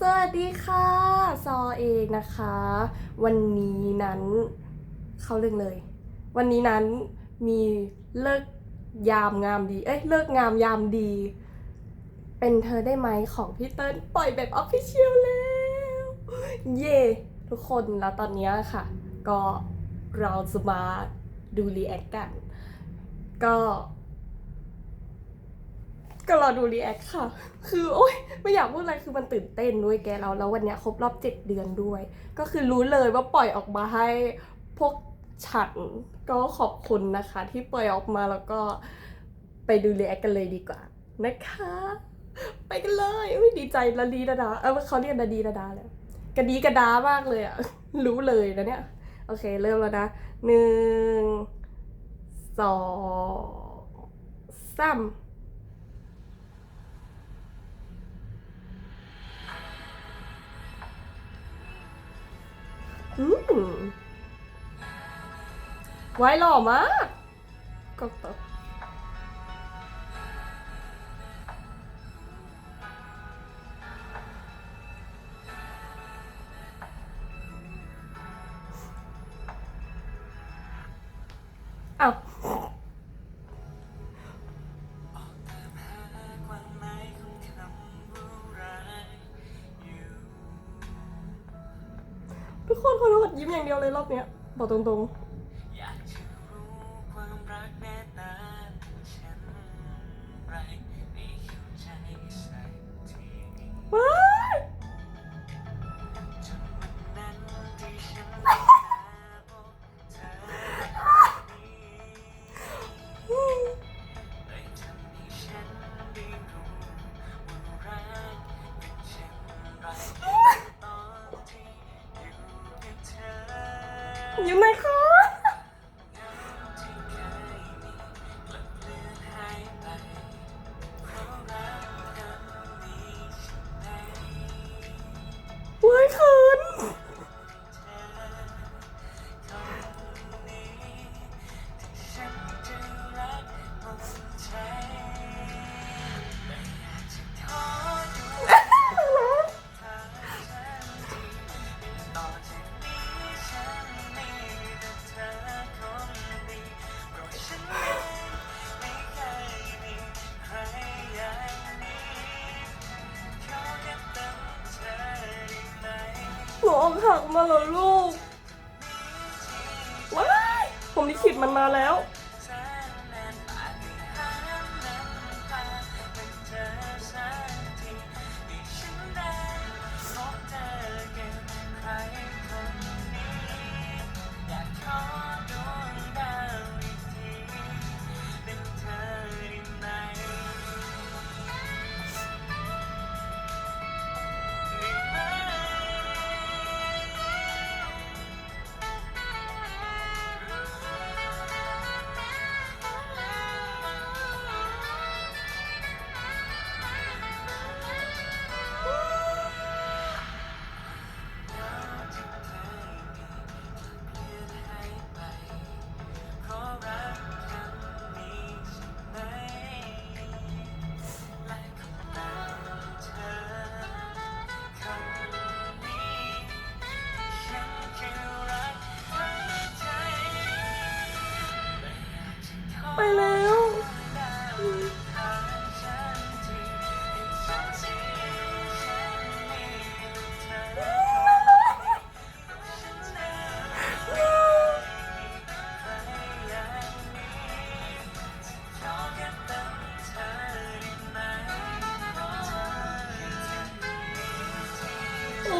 สวัสดีค่ะ ซอเองนะคะ วันนี้นั้นเข้าเรื่องเลย วันนี้นั้นมีเลิกยามงามดี เอ้ยเลิกงามยามดี เป็นเธอได้ไหมของพี่เติ้ลปล่อยแบบออฟฟิเชียลแล้ว เย่ทุกคนแล้วตอนนี้ค่ะ ก็เราจะมาดูรีแอคกัน ก็ ก็รอดูรีแอคค่ะ คือโอ๊ยไม่อยากพูดอะไรคือมันตื่นเต้นด้วยแกเราแล้ววันเนี้ยครบรอบเจ็ดเดือนด้วย ก็คือรู้เลยว่าปล่อยออกมาให้พวกฉันก็ขอบคุณนะคะ ที่ปล่อยออกมาแล้วก็ไปดูรีแอคกันเลยดีกว่านะคะ ไปกันเลยอุ๊ยดีใจละดีระดาเออเขาเรียกระดีระดาแล้วกระดีกระดามากเลยอะรู้เลยนะเนี่ยโอเคเริ่มแล้วนะหนึ่งสองสาม อืมไว้หล่อมากก็ตบ ทุกคนขอโทษยิ้มอย่างเดียวเลยรอบเนี้ยบอกตรงๆ หนูอกหักมาเหรอลูก ว้าย ผมลิขิตมันมาแล้ว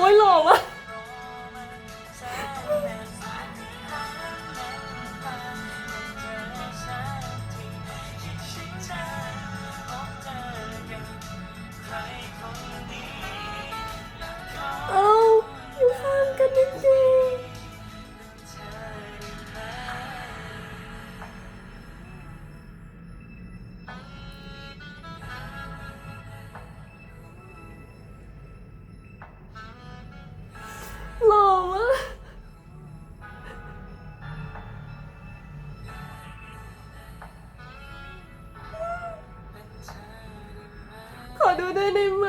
โอ้ยห ด้วยได้ไหม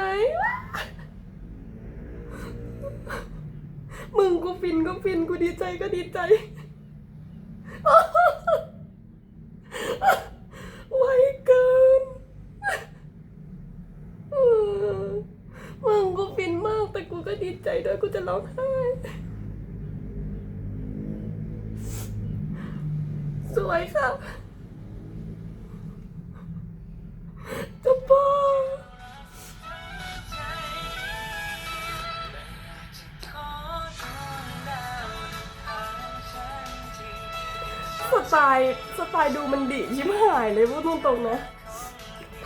มึงกูฟินกูฟินกูดีใจก็ดีใจไวเกินมึงกูฟินมากแต่กูก็ดีใจด้วยกูจะร้องไห้สวยค่ะ ไตล์สไตล์ดูมันดิชิบหายเลยพูดตรงๆนะ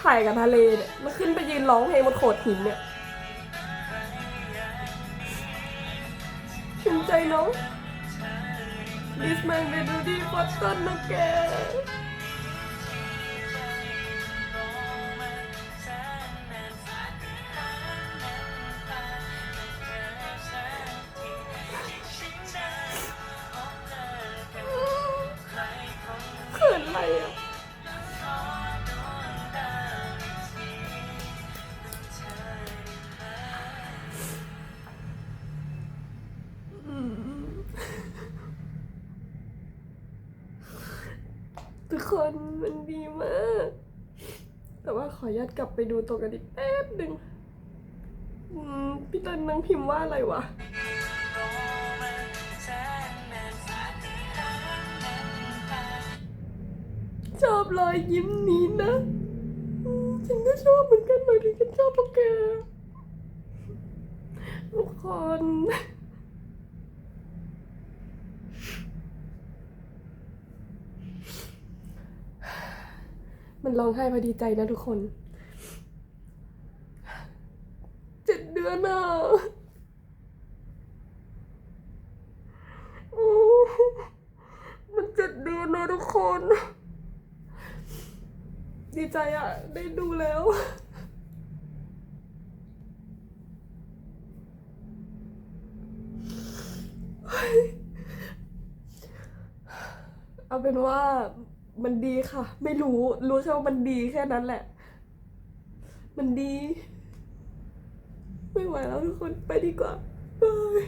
ถ่ายกับทะเลเนี่ยมันขึ้นไปยืนร้องเพลงบนโขดหินเนี่ยชื่นใจเนาะ This man melody ฟัตตัน ทุกคนมันดีมาก แต่ว่าขออนุญาตกลับไปดูตัวกันอีกแป๊บหนึ่งพี่ต้นนั่งพิมพ์ว่าอะไรวะชอบรอยยิ้มนี้นะฉันก็ชอบเหมือนกันหน่อยที่ฉันชอบพวกแกทุกคน มันร้องไห้พอดีใจนะทุกคน เจ็ดเดือนอะมันเจ็ดเดือนนะทุกคน ดีใจอะ ได้ดูแล้วเอาเป็นว่า มันดีค่ะ ไม่รู้ รู้แค่ว่ามันดีแค่นั้นแหละ มันดี ไม่ไหวแล้วทุกคนไปดีกว่าบาย